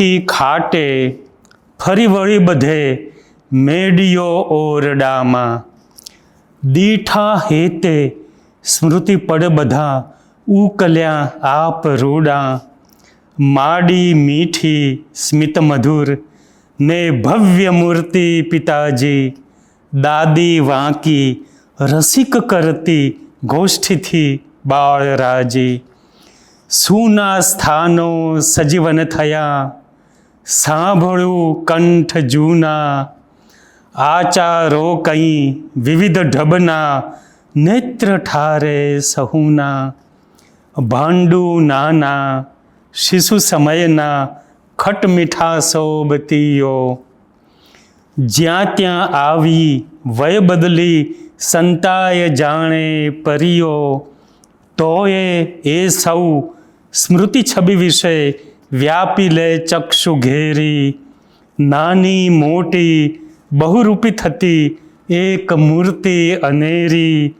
બેઠી ખાટે ફરી વળી બધે મેડિયો ઓરડામાં. દીઠા હેતે સ્મૃતિ પડ બધા ઉકલ્યા આપ રૂડા. માડી મીઠી સ્મિત મધુર ને ભવ્ય મૂર્તિ પિતાજી. દાદી વાંકી રસિક કરતી ગોષ્ઠીથી બાળરાજી. સૂના સ્થાનો સજીવન થયા. સાંભળ્યું કંઠ જૂના, આચારો કંઈ વિવિધ ઢબના, નેત્ર ઠારે સહુના, ભાંડુ નાના, શિશુ સમયના, ખટ મીઠા સોબતીઓ જ્યાં ત્યાં આવી વય બદલી સંતાય જાણે પરીઓ તોય એ સૌ સ્મૃતિ છબી વિશે વ્યાપી લે ચક્ષુ ઘેરી, નાની મોટી, બહુરૂપી થતી, એક મૂર્તિ અનેરી.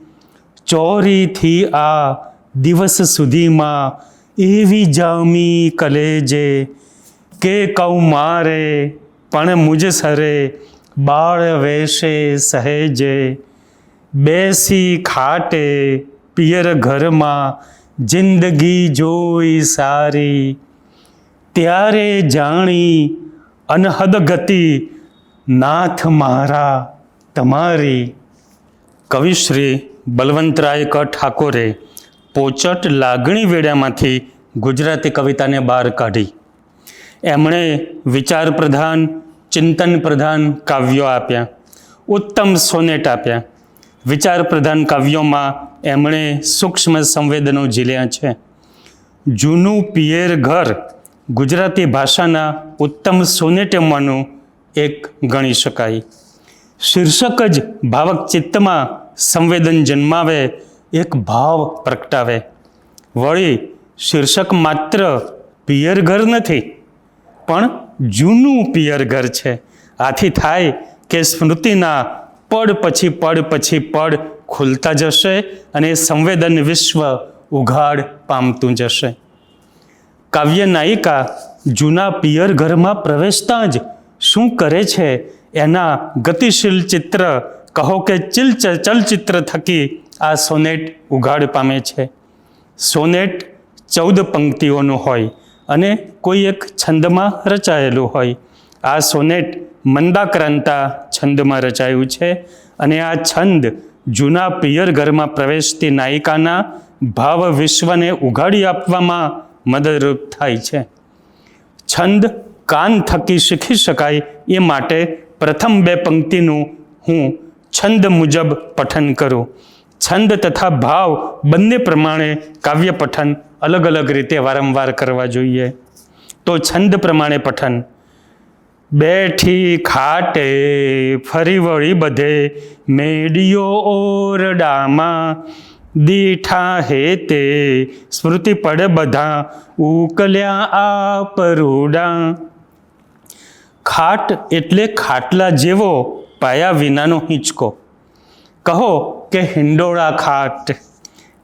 ચોરીથી આ દિવસ સુધીમાં એવી જામી કલેજે કે કઉ મારે, પણ મુજ સરે બાળ વેશે સહેજે. બેસી ખાટે પિયર ઘરમાં જિંદગી જોઈ સારી. ત્યારે જાણી અનહદ ગતિ નાથ મારા તમારી. કવિશ્રી બલવંતરાય ક ઠાકોરે પોચટ લાગણી વેળામાંથી ગુજરાતી કવિતાને બહાર કાઢી. એમણે વિચાર પ્રધાન, ચિંતન પ્રધાન કાવ્યો આપ્યા, ઉત્તમ સોનેટ આપ્યા. વિચાર પ્રધાન કાવ્યોમાં એમણે સૂક્ષ્મ સંવેદનો ઝીલ્યા છે. જૂનું પિયર ઘર ગુજરાતી ભાષાના ઉત્તમ સોનેટમાંનું એક ગણી શકાય. શીર્ષક જ ભાવક ચિત્તમાં સંવેદન જન્માવે, એક ભાવ પ્રગટાવે. વળી શીર્ષક માત્ર પિયર ઘર નથી, પણ જૂનું પિયર ઘર છે. આથી થાય કે સ્મૃતિના પડ પછી પડ પછી પડ ખુલતા જશે અને સંવેદન વિશ્વ ઉઘાડ પામતું જશે. કાવ્ય નાયિકા જૂના પિયર ઘરમાં પ્રવેશતા જ શું કરે છે? એના ગતિશીલ ચિત્ર, કહો કે ચિલ ચલચિત્ર થકી આ સોનેટ ઉઘાડ પામે છે. સોનેટ ચૌદ પંક્તિઓનું હોય અને કોઈ એક છંદમાં રચાયેલું હોય. આ સોનેટ મંદાક્રાંતા છંદમાં રચાયું છે અને આ છંદ જૂના પિયર ઘરમાં પ્રવેશતી નાયિકાના ભાવ વિશ્વને ઉઘાડી આપવામાં મદદરૂપ થાય છે. છંદ કાન થકી શીખી શકાય એ માટે પ્રથમ બે પંક્તિનું હું છંદ મુજબ પઠન કરું. છંદ તથા ભાવ બંને પ્રમાણે કાવ્ય પઠન અલગ અલગ રીતે વારંવાર કરવા જોઈએ. તો છંદ પ્રમાણે પઠન. બેઠી ખાટે ફરી વળી બધે મેડિયો ઓરડામાં દીઠા હેતે સ્મૃતિ પડ બધા ઉકલ્યા આ પરુડા ખાટ એટલે ખાટલા જેવો પાયા વિનાનો હિંચકો. કહો કે હિંડોળા ખાટ.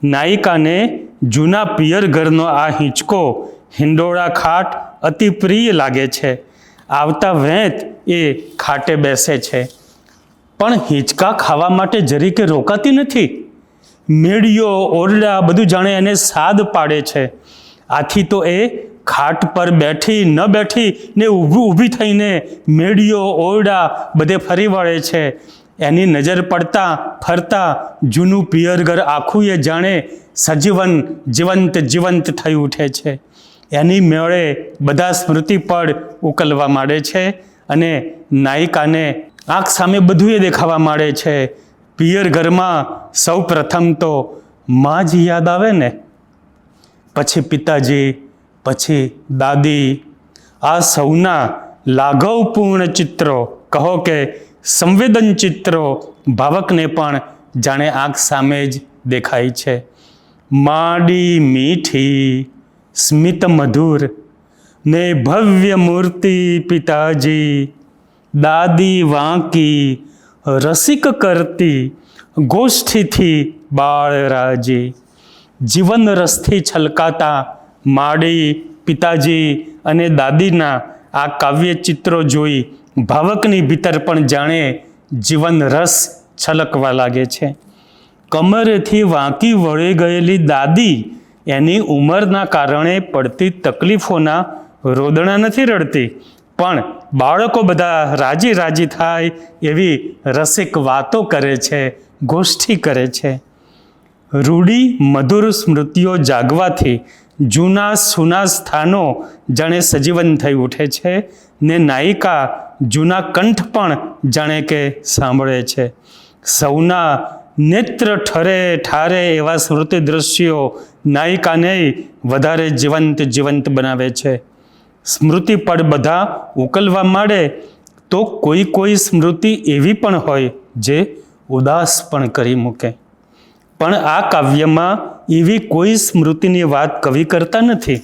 નાયિકાને જૂના પિયર ઘરનો આ હિંચકો હિંડોળા ખાટ અતિ પ્રિય લાગે છે. આવતા વેંત એ ખાટે બેસે છે. પણ હિંચકા ખાવા માટે જરીકે રોકાતી નથી? મેળીઓ, ઓરડા બધું જાણે એને સાદ પાડે છે. આથી તો એ ખાટ પર બેઠી, ન બેઠી ને ઊભું, ઊભી થઈને મેળીઓ, ઓરડા બધે ફરી વળે છે. એની નજર પડતા, ફરતા જૂનું પિયરઘર આખું એ જાણે સજીવન, જીવંત જીવંત થઈ ઉઠે છે. એની મેળે બધા સ્મૃતિ પડ ઉકલવા માંડે છે અને નાયિકાને આંખ સામે બધું એ દેખાવા માંડે છે. પિયર ઘરમાં સૌ પ્રથમ તો માં જ યાદ આવે ને? પછી પિતાજી, પછી દાદી, આ સૌના લાઘવપૂર્ણ ચિત્રો, કહો કે સંવેદન ચિત્રો ભાવકને પણ જાણે આંખ સામે જ દેખાય છે. માડી મીઠી, સ્મિત મધુર, ને ભવ્ય મૂર્તિ પિતાજી. દાદી વાંકી રસિક કરતી ગોષ્ઠીથી બાળરાજી જીવન રસથી છલકાતા માડી પિતાજી અને દાદીના આ કાવ્ય ચિત્રો જોઈ ભાવકની ભીતર પણ જાણે જીવન રસ છલકવા લાગે છે. કમરેથી વાંકી વળી ગયેલી દાદી એની ઉંમરના કારણે પડતી તકલીફોના રોદણા નથી રડતી. પણ બાળકો બધા રાજી રાજી થાય એવી રસિક વાતો કરે છે, ગોષ્ઠી કરે છે. રૂડી મધુર સ્મૃતિઓ જાગવાથી જૂના સૂના સ્થાનો જાણે સજીવન થઈ ઉઠે છે ને નાયિકા જૂના કંઠ પણ જાણે કે સાંભળે છે. સૌના નેત્ર ઠરે ઠારે એવા સ્મૃતિ દ્રશ્યો નાયિકાને વધારે જીવંત જીવંત બનાવે છે. સ્મૃતિ પળ બધા ઉકલવા માંડે, તો કોઈ કોઈ સ્મૃતિ એવી પણ હોય જે ઉદાસ પણ કરી મૂકે. પણ આ કાવ્યમાં એવી કોઈ સ્મૃતિની વાત કવિ કરતા નથી.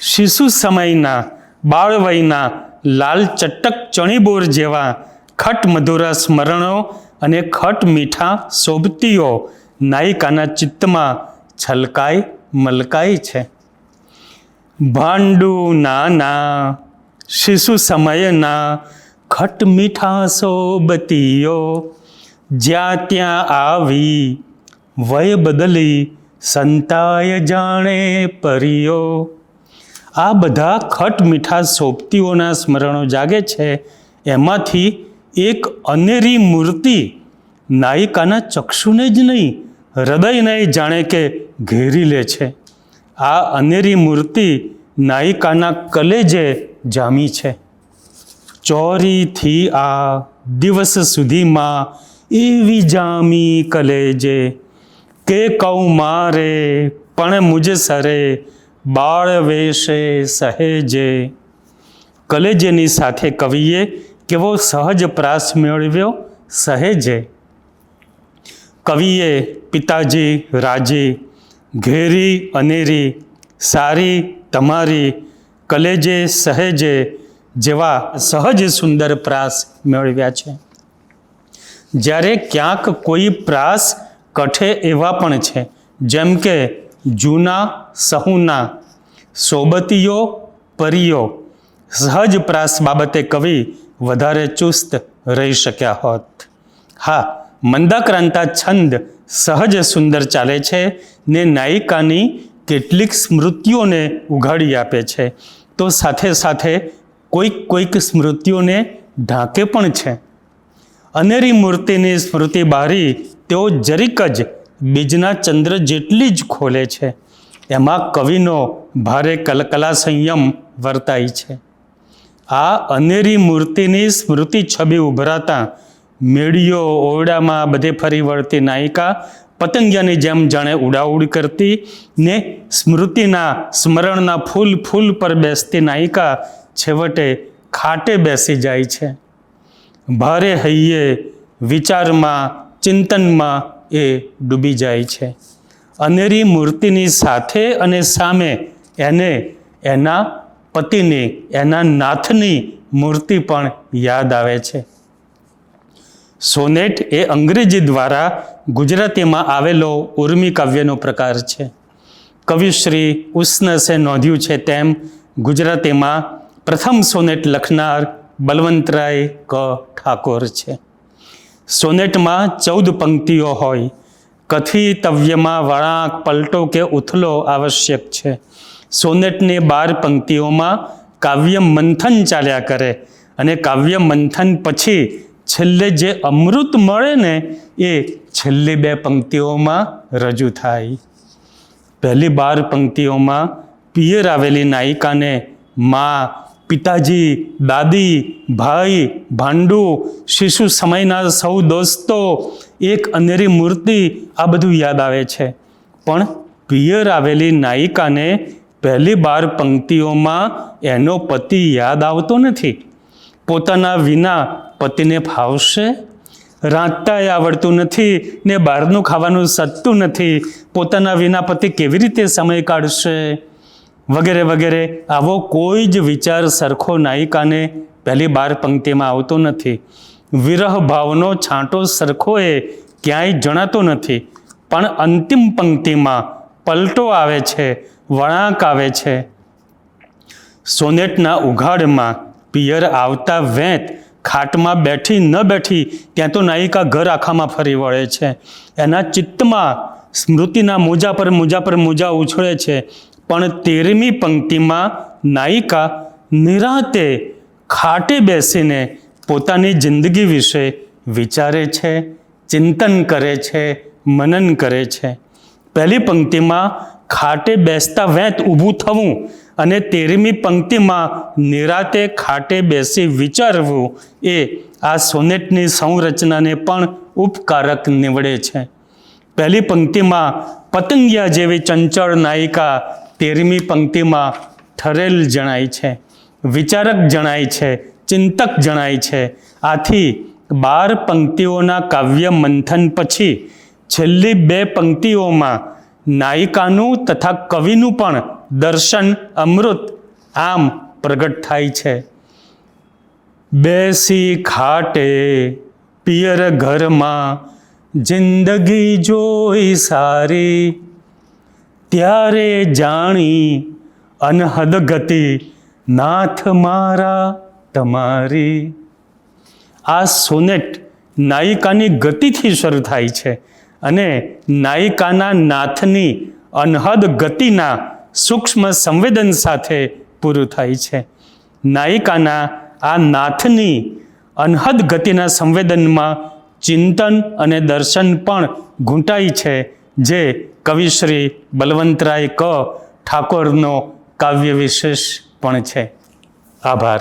શિશુ સમયના, બાળવયના, લાલ ચટક ચણીબોર જેવા ખટ મધુરા સ્મરણો અને ખટ મીઠા સોબતીઓ નાયિકાના ચિત્તમાં છલકાઈ મલકાય છે. ભાંડુ નાના, શિશુ સમયના ખટ મીઠા સોબતીઓ, જ્યાં ત્યાં આવી વય બદલી સંતાય જાણે પરિયો. આ બધા ખટ મીઠા સોબતીઓના સ્મરણો જાગે છે. એમાંથી એક અનેરી મૂર્તિ નાયિકાના ચક્ષુને જ નહીં, હૃદયને જાણે કે ઘેરી લે છે. આ અનેરી મૂર્તિ નાયિકાના કલેજે જામી છે. ચોરીથી આ દિવસ સુધીમાં એવી જામી કલેજે કે કહું મારે પણ મુજ સરે બાળ વેશે સહેજે. કલેજેની સાથે કવિએ કેવો સહજ પ્રાસ મેળવ્યો સહેજે. કવિએ પિતાજી, રાજી ઘેરી અનેરી, સારી તમારી, કલેજે સહેજે જેવા સહજ સુંદર પ્રાસ મેળવ્યા છે. જ્યારે ક્યાંક કોઈ પ્રાસ કઠે એવા પણ છે, જેમ કે જૂના સહુના સોબતીઓ પરીઓ સહજ પ્રાસ બાબતે કવિ વધારે ચુસ્ત રહી શક્યા હોત. હા, મંદાક્રાંતા છંદ સહજ સુંદર ચાલે છે ને નાયિકાની કેટલીક સ્મૃતિઓને ઉઘાડી આપે છે. તો સાથે સાથે કોઈક કોઈક સ્મૃતિઓને ઢાંકે પણ છે. અનેરી મૂર્તિની સ્મૃતિ બારી તેઓ જરીક જ બીજના ચંદ્ર જેટલી જ ખોલે છે. એમાં કવિનો ભારે કલકલા સંયમ વર્તાય છે. આ અનેરી મૂર્તિની સ્મૃતિ છબી ઉભરાતા મેળીઓ, ઓરડામાં બધે ફરી વળતી નાયિકા પતંગિયાની જેમ જાણે ઉડાઉડ કરતી ને સ્મૃતિના, સ્મરણના ફૂલ ફૂલ પર બેસતી નાયિકા છેવટે ખાટે બેસી જાય છે. ભારે હૈયે વિચારમાં, ચિંતનમાં એ ડૂબી જાય છે. અનેરી મૂર્તિની સાથે અને સામે એને, એના પતિની, એના નાથની મૂર્તિ પણ યાદ આવે છે. સોનેટ એ અંગ્રેજી દ્વારા ગુજરાતીમાં આવેલો ઉર્મી કાવ્યનો પ્રકાર છે. કવિશ્રી ઉષ્ણસે નોંધ્યું છે તેમ ગુજરાતીમાં પ્રથમ સોનેટ લખનાર બલવંતરાય ક. ઠાકોર છે. સોનેટમાં ચૌદ પંક્તિઓ હોય. કથિતવ્યમાં વળાંક, પલટો કે ઉથલો આવશ્યક છે. સોનેટની બાર પંક્તિઓમાં કાવ્ય મંથન ચાલ્યા કરે અને કાવ્ય મંથન પછી છેલ્લે જે અમૃત મળે ને, એ છેલ્લી બે પંક્તિઓમાં રજૂ થાય. પહેલી બાર પંક્તિઓમાં પિયર આવેલી નાયિકાને મા, પિતાજી, દાદી, ભાઈ, ભાંડુ, શિશુ, સમયના સૌ દોસ્તો, એક અનેરી મૂર્તિ આ બધું યાદ આવે છે. પણ પિયર આવેલી નાયિકાને પહેલી બાર પંક્તિઓમાં એનો પતિ યાદ આવતો નથી. પોતાના વિના પતિને ફાવશે? રાંધતાય આવડતું નથી ને બહારનું ખાવાનું સદતું નથી. પોતાના વિના પતિ કેવી રીતે સમય કાઢશે? વગેરે વગેરે. આવો કોઈ જ વિચાર સરખો નાયિકાને પહેલી બાર પંક્તિમાં આવતો નથી. વિરહ ભાવનો છાંટો સરખો એ ક્યાંય જણાતો નથી. પણ અંતિમ પંક્તિમાં પલટો આવે છે, વળાંક આવે છે. સોનેટના ઉઘાડમાં પિયર આવતા વેંત ખાટમાં બેઠી ન બેઠી ત્યાં તો નાયિકા ઘર આખામાં ફરી વળે છે. એના ચિત્તમાં સ્મૃતિના મોજા પર મોજા પર મોજા ઉછળે છે. પણ તેરમી પંક્તિમાં નાયિકા નિરાતે ખાટે બેસીને પોતાની જિંદગી વિશે વિચારે છે, ચિંતન કરે છે, મનન કરે છે. પહેલી પંક્તિમાં ખાટે બેસતા વેંત ઊભું થવું અને તેરમી પંક્તિમાં નિરાતે ખાટે બેસી વિચારવું એ આ સોનેટની સંરચનાને પણ ઉપકારક નીવડે છે. પહેલી પંક્તિમાં પતંગિયા જેવી ચંચળ નાયિકા તેરમી પંક્તિમાં ઠરેલ જણાય છે, વિચારક જણાય છે, ચિંતક જણાય છે. આથી બાર પંક્તિઓના કાવ્ય મંથન પછી છેલ્લી બે પંક્તિઓમાં નાયિકાનું તથા કવિનું પણ દર્શન અમૃત આમ પ્રગટ થાય છે. બેસી ખાટે પિયર ઘરમાં જિંદગી જોઈ સારી. ત્યારે જાણી અનહદ ગતિ નાથ મારા તમારી. આ સોનેટ નાયિકાની ગતિથી શરૂ થાય છે અને નાયિકાના નાથની અનહદ ગતિના સૂક્ષ્મ સંવેદન સાથે પૂરું થાય છે. નાયિકાના આ નાથની અનહદ ગતિના સંવેદનમાં ચિંતન અને દર્શન પણ ઘૂંટાય છે, જે કવિશ્રી બલવંતરાય ક ઠાકોરનો કાવ્ય વિશેષ પણ છે. આભાર.